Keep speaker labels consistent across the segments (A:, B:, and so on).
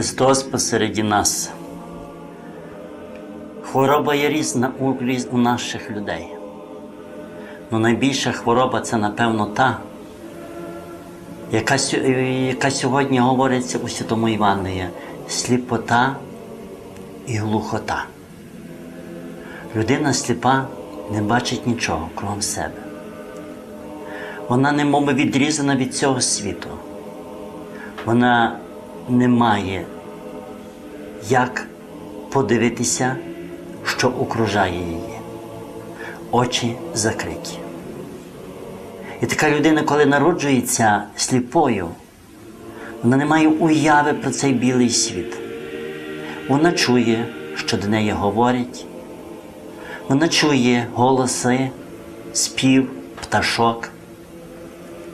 A: Христос посереді нас. Хвороба є різна у, наших людей. Ну найбільша хвороба це, напевно, та, яка, яка сьогодні говориться у Святому Івангелії – сліпота і глухота. Людина сліпа не бачить нічого крім себе. Вона немов відрізана від цього світу. Вона не має як подивитися, що окружає її. Очі закриті. І така людина, коли народжується сліпою, вона не має уяви про цей білий світ. Вона чує, що до неї говорять, вона чує голоси, спів, пташок,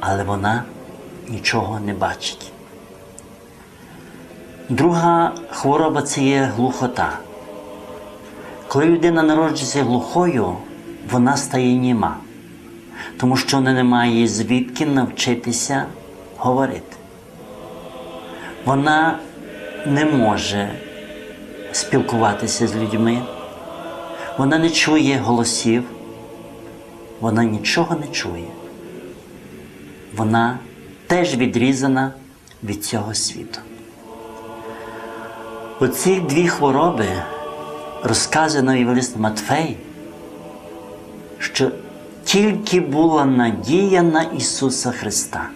A: але вона нічого не бачить. Друга хвороба це є глухота. Коли людина народжується глухою, вона стає німа, тому що вона не має звідки навчитися говорити. Вона не може спілкуватися з людьми, вона не чує голосів, вона нічого не чує. Вона теж відрізана від цього світу. Оці дві хвороби розказано Євангелист Матфей, що тільки була надія на Ісуса Христа.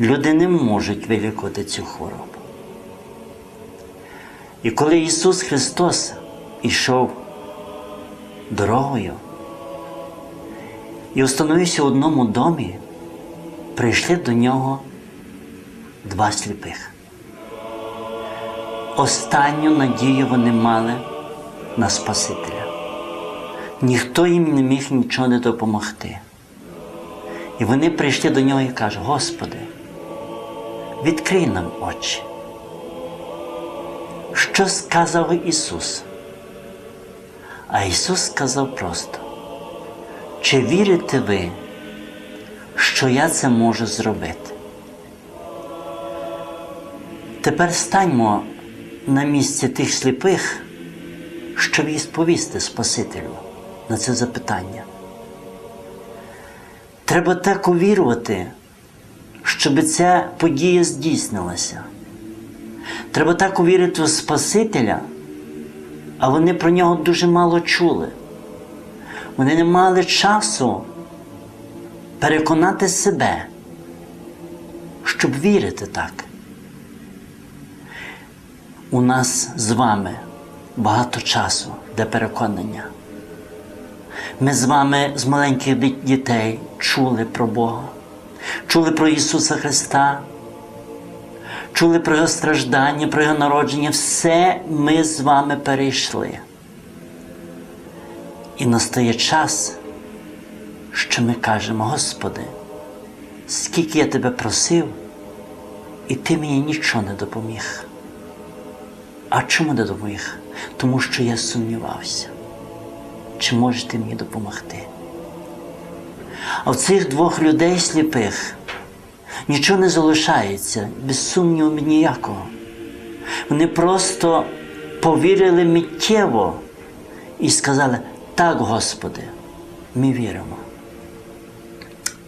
A: Люди не можуть вилікувати цю хворобу. І коли Ісус Христос ішов дорогою і установився в одному домі, прийшли до нього два сліпих. Останню надію вони мали на Спасителя. Ніхто їм не міг нічого не допомогти. І вони прийшли до нього і кажуть: Господи, відкрий нам очі. Що сказав Ісус? А Ісус сказав просто: чи вірите ви, що я це можу зробити? Тепер станьмо на місці тих сліпих, щоб відповісти Спасителю на це запитання. Треба так увірувати, щоб ця подія здійснилася. Треба так увірити в Спасителя, а вони про нього дуже мало чули. Вони не мали часу переконати себе, щоб вірити так. У нас з вами багато часу для переконання. Ми з вами з маленьких дітей чули про Бога, чули про Ісуса Христа, чули про Його страждання, про Його народження. Все ми з вами перейшли. І настає час, що ми кажемо, Господи, скільки я тебе просив, і ти мені нічого не допоміг. А чому не допоміг? Тому що я сумнівався, чи можеш ти мені допомогти. А в цих двох людей сліпих нічого не залишається, без сумніву ніякого. Вони просто повірили миттєво і сказали: так, Господи, ми віримо.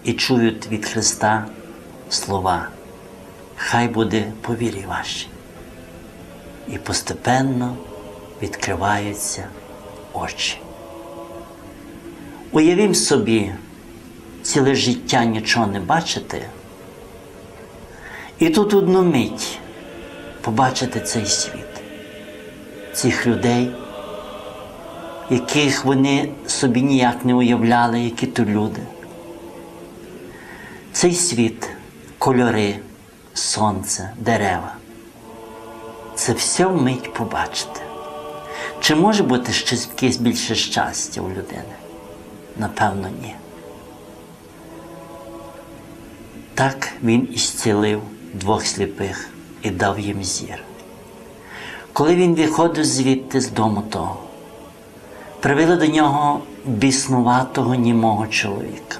A: І чують від Христа слова. Хай буде по вірі вашій і постепенно відкриваються очі. Уявім собі, ціле життя нічого не бачити, і тут одну мить побачити цей світ, цих людей, яких вони собі ніяк не уявляли, які то люди. Цей світ, кольори, сонце, дерева це все вмить побачити. Чи може бути щось якесь більше щастя у людини? Напевно, ні. Так він і зцілив двох сліпих і дав їм зір. Коли він виходив звідти з дому того, привели до нього біснуватого німого чоловіка.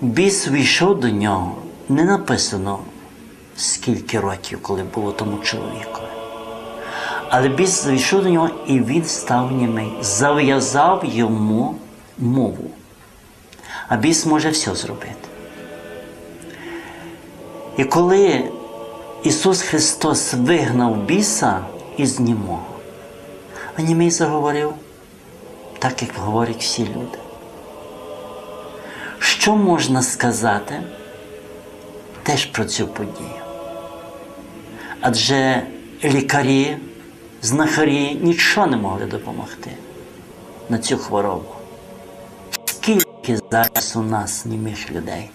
A: Біс війшов до нього, не написано скільки років, коли було тому чоловікові. Але біс зайшов до нього і він став німий, зав'язав йому мову. А біс може все зробити. І коли Ісус Христос вигнав біса із німого, а німий заговорив так, як говорять всі люди. Що можна сказати теж про цю подію? Адже лікарі, знахарі нічого не могли допомогти на цю хворобу. Скільки зараз у нас німих людей?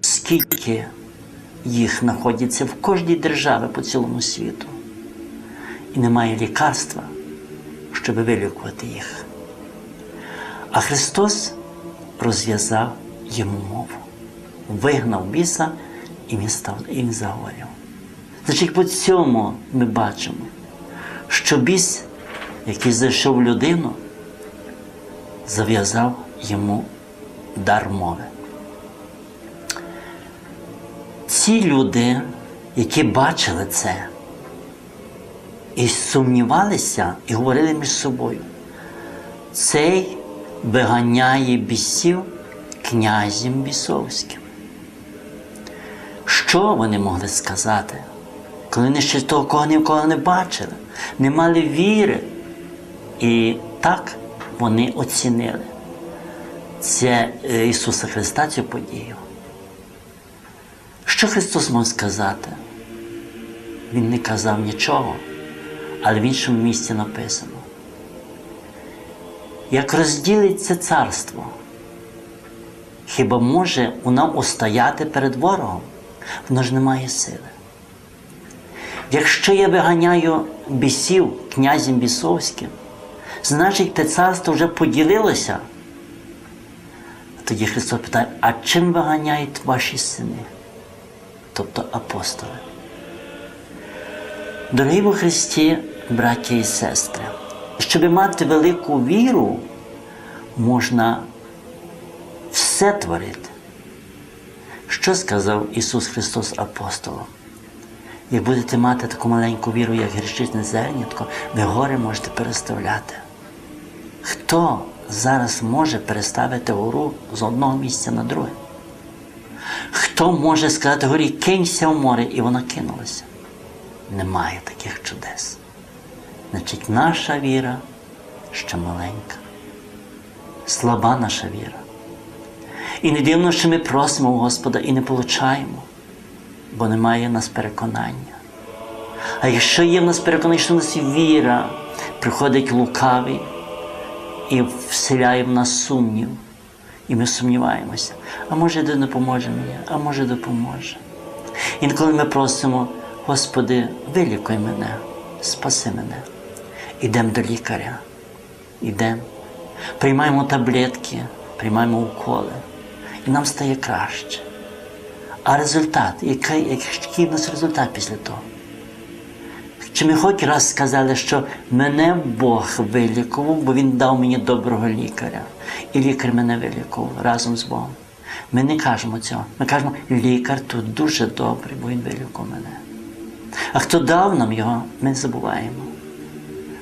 A: Скільки їх знаходиться в кожній державі по цілому світу? І немає лікарства, щоб вилікувати їх. А Христос розв'язав йому мову, вигнав біса і він став і він заговорив. Значить, по цьому ми бачимо, що біс, який зайшов в людину, зав'язав йому дар мови. Ці люди, які бачили це, і сумнівалися, і говорили між собою, цей виганяє бісів князем бісовським. Що вони могли сказати, коли вони ще того, кого нікого не бачили, не мали віри? І так вони оцінили це е, Ісуса Христа цю подію. Що Христос мав сказати? Він не казав нічого, але в іншому місці написано. Як розділиться царство, хіба може воно устояти перед ворогом? Воно ж не має сили. Якщо я виганяю бісів князем бісовським, значить те царство вже поділилося. Тоді Христос питає, а чим виганяють ваші сини? Тобто апостоли. Дорогі во Христі, браття і сестри, щоб мати велику віру, можна все творити. Що сказав Ісус Христос апостолам? Як будете мати таку маленьку віру, як грішичне зернятко, ви гори можете переставляти. Хто зараз може переставити гору з одного місця на друге? Хто може сказати горі, кинься в море, і вона кинулася? Немає таких чудес. Значить, наша віра ще маленька, слаба наша віра. І не дивно, що ми просимо Господа і не получаємо, бо немає в нас переконання. А якщо є в нас переконання, що в нас віра, приходить лукавий і вселяє в нас сумнів, і ми сумніваємося, а може де допоможе мені, а може допоможе. Інколи ми просимо, Господи, вилікуй мене, спаси мене. Ідемо до лікаря, ідемо, приймаємо таблетки, приймаємо уколи, і нам стає краще. А результат, який, який в нас результат після того? Чи ми хоч раз сказали, що мене Бог вилікував, бо Він дав мені доброго лікаря, і лікар мене вилікував разом з Богом. Ми не кажемо цього. Ми кажемо, лікар тут дуже добрий, бо він вилікував мене. А хто дав нам його, ми забуваємо.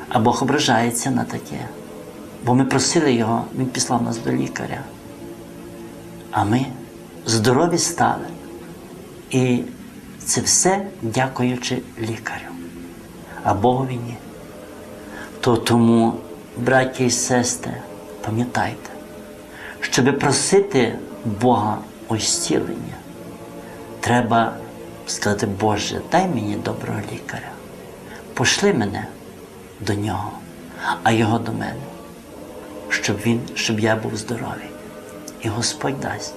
A: А Бог ображається на таке. Бо ми просили його, Він післав нас до лікаря. А ми здорові стали. І це все дякуючи лікарю. А Богові ні. То тому, браття і сестри, пам'ятайте, щоб просити Бога зцілення, треба сказати, Боже, дай мені доброго лікаря, пошли мене до нього, а його до мене, щоб він, щоб я був здоровий. І Господь дасть.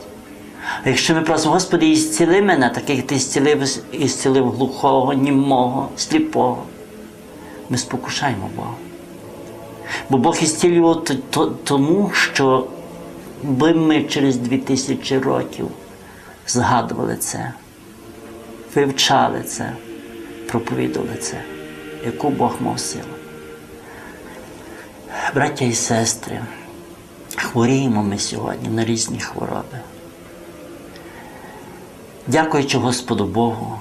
A: А якщо ми просимо, Господи, і зціли мене, так як ти зцілив, і зцілив глухого, німого, сліпого, ми спокушаємо Бога. Бо Бог ісцілював тому, що би ми через дві тисячі років згадували це, вивчали це, проповідували це, яку Бог мав силу. Браття і сестри, хворіємо ми сьогодні на різні хвороби. Дякуючи Господу Богу,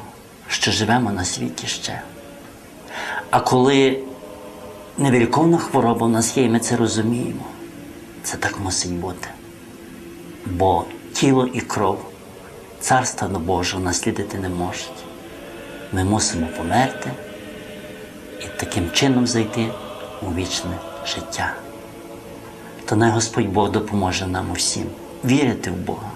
A: що живемо на світі ще. А коли невіліковна хвороба в нас є, і ми це розуміємо, це так мусить бути. Бо тіло і кров царства Божого наслідити не можуть. Ми мусимо померти і таким чином зайти у вічне життя. То най Господь Бог допоможе нам усім вірити в Бога,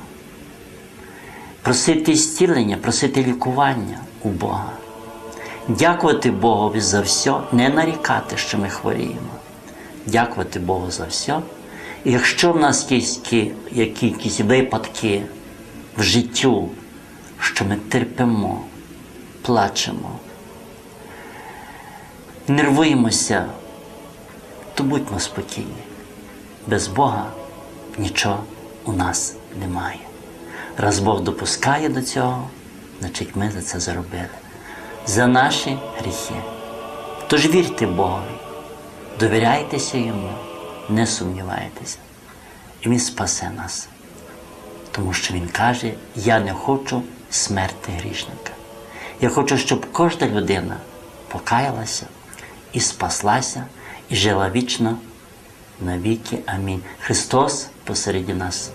A: просити зцілення, просити лікування у Бога, дякувати Богові за все, не нарікати, що ми хворіємо, дякувати Богу за все. І якщо в нас є які- які- якісь випадки в життю, що ми терпимо, плачемо, нервуємося, то будьмо спокійні. Без Бога нічого у нас немає. Раз Бог допускає до цього, значить ми за це заробили. За наші гріхи. Тож вірте Богові, довіряйтеся Йому, не сумнівайтеся. І Він спасе нас. Тому що Він каже, я не хочу смерти грішника. Я хочу, щоб кожна людина покаялася і спаслася, і жила вічно навіки. Амінь. Христос посереді нас